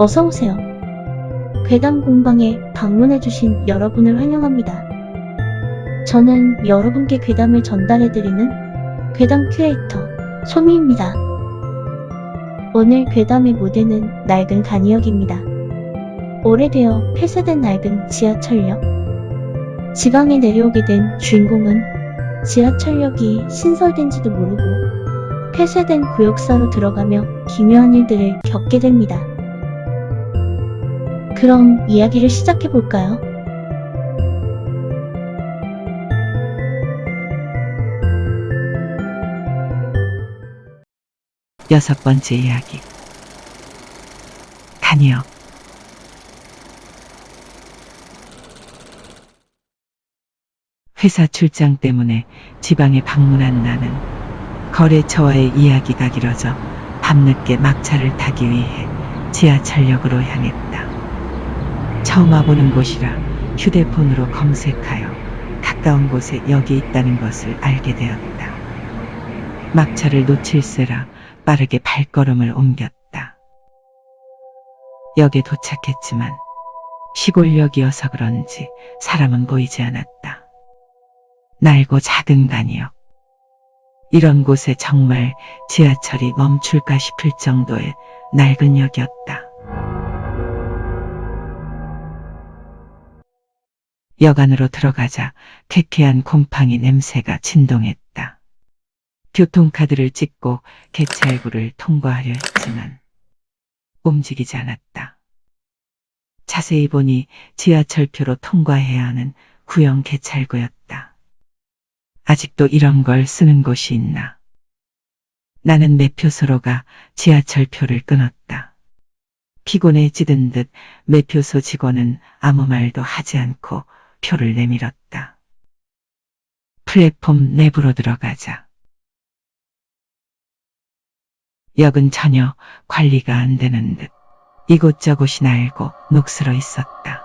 어서 오세요. 괴담 공방에 방문해주신 여러분을 환영합니다. 저는 여러분께 괴담을 전달해드리는 괴담 큐레이터 소미입니다. 오늘 괴담의 무대는 낡은 간이역입니다. 오래되어 폐쇄된 낡은 지하철역. 지방에 내려오게 된 주인공은 지하철역이 신설된지도 모르고 폐쇄된 구역사로 들어가며 기묘한 일들을 겪게 됩니다. 그럼 이야기를 시작해 볼까요? 여섯 번째 이야기. 간이요. 회사 출장 때문에 지방에 방문한 나는 거래처와의 이야기가 길어져 밤늦게 막차를 타기 위해 지하철역으로 향했다. 처음 와보는 곳이라 휴대폰으로 검색하여 가까운 곳에 역이 있다는 것을 알게 되었다. 막차를 놓칠세라 빠르게 발걸음을 옮겼다. 역에 도착했지만 시골역이어서 그런지 사람은 보이지 않았다. 낡고 작은 간이역. 이런 곳에 정말 지하철이 멈출까 싶을 정도의 낡은 역이었다. 역 안으로 들어가자 쾌쾌한 곰팡이 냄새가 진동했다. 교통카드를 찍고 개찰구를 통과하려 했지만 움직이지 않았다. 자세히 보니 지하철표로 통과해야 하는 구형 개찰구였다. 아직도 이런 걸 쓰는 곳이 있나? 나는 매표소로 가 지하철표를 끊었다. 피곤해지던 듯 매표소 직원은 아무 말도 하지 않고 표를 내밀었다. 플랫폼 내부로 들어가자. 역은 전혀 관리가 안 되는 듯 이곳저곳이 낡고 녹슬어 있었다.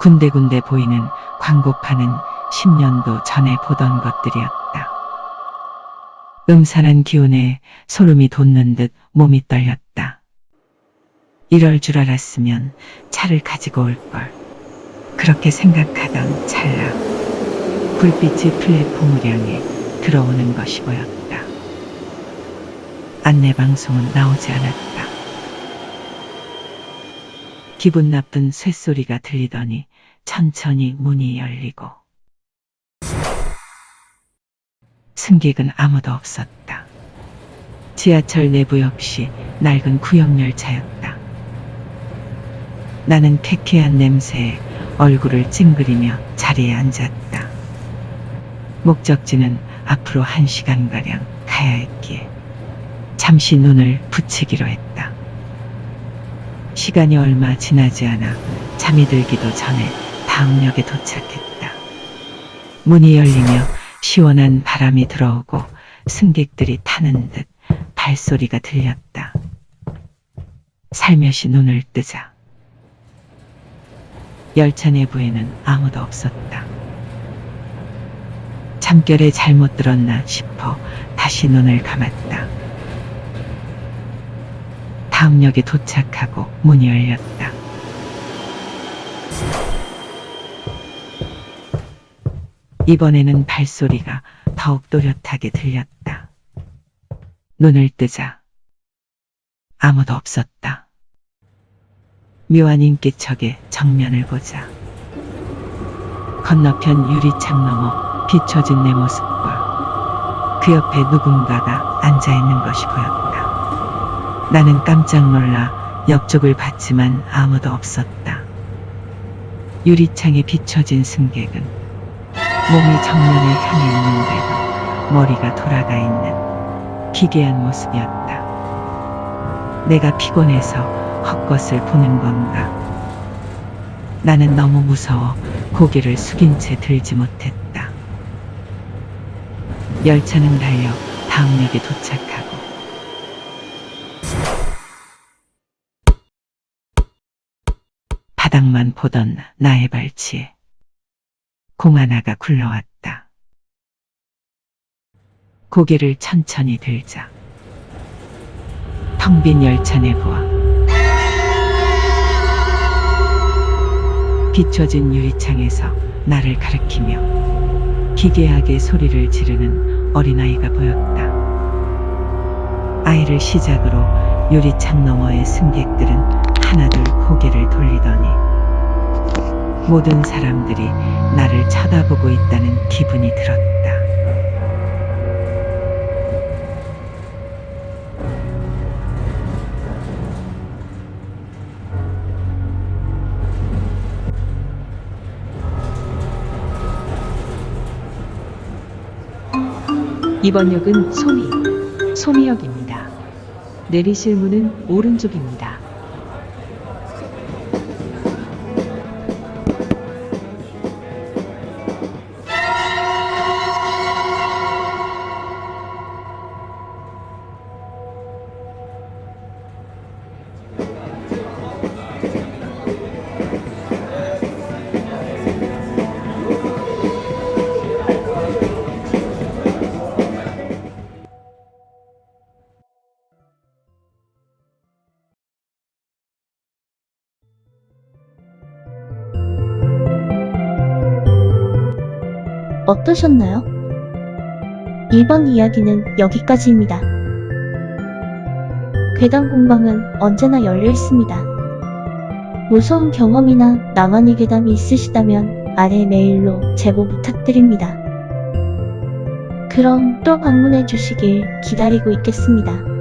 군데군데 보이는 광고판은 10년도 전에 보던 것들이었다. 음산한 기운에 소름이 돋는 듯 몸이 떨렸다. 이럴 줄 알았으면 차를 가지고 올 걸. 그렇게 생각하던 찰나 불빛이 플랫폼을 향해 들어오는 것이 보였다. 안내방송은 나오지 않았다. 기분 나쁜 쇳소리가 들리더니 천천히 문이 열리고 승객은 아무도 없었다. 지하철 내부 역시 낡은 구역열차였다. 나는 쾌쾌한 냄새에 얼굴을 찡그리며 자리에 앉았다. 목적지는 앞으로 한 시간가량 가야 했기에 잠시 눈을 붙이기로 했다. 시간이 얼마 지나지 않아 잠이 들기도 전에 다음 역에 도착했다. 문이 열리며 시원한 바람이 들어오고 승객들이 타는 듯 발소리가 들렸다. 살며시 눈을 뜨자 열차 내부에는 아무도 없었다. 잠결에 잘못 들었나 싶어 다시 눈을 감았다. 다음 역에 도착하고 문이 열렸다. 이번에는 발소리가 더욱 또렷하게 들렸다. 눈을 뜨자 아무도 없었다. 묘한 인기척의 정면을 보자. 건너편 유리창 너머 비춰진 내 모습과 그 옆에 누군가가 앉아있는 것이 보였다. 나는 깜짝 놀라 옆쪽을 봤지만 아무도 없었다. 유리창에 비춰진 승객은 몸이 정면을 향해 있는데도 머리가 돌아가 있는 기괴한 모습이었다. 내가 피곤해서 헛것을 보는 건가? 나는 너무 무서워 고개를 숙인 채 들지 못했다. 열차는 달려 다음 역에 도착하고 바닥만 보던 나의 발치에 공 하나가 굴러왔다. 고개를 천천히 들자 텅 빈 열차 내부와 비춰진 유리창에서 나를 가리키며 기괴하게 소리를 지르는 어린아이가 보였다. 아이를 시작으로 유리창 너머의 승객들은 하나둘 고개를 돌리더니 모든 사람들이 나를 쳐다보고 있다는 기분이 들었다. 이번 역은 소미, 소미역입니다. 내리실 문은 오른쪽입니다. 어떠셨나요? 이번 이야기는 여기까지입니다. 괴담 공방은 언제나 열려 있습니다. 무서운 경험이나 나만의 괴담이 있으시다면 아래 메일로 제보 부탁드립니다. 그럼 또 방문해 주시길 기다리고 있겠습니다.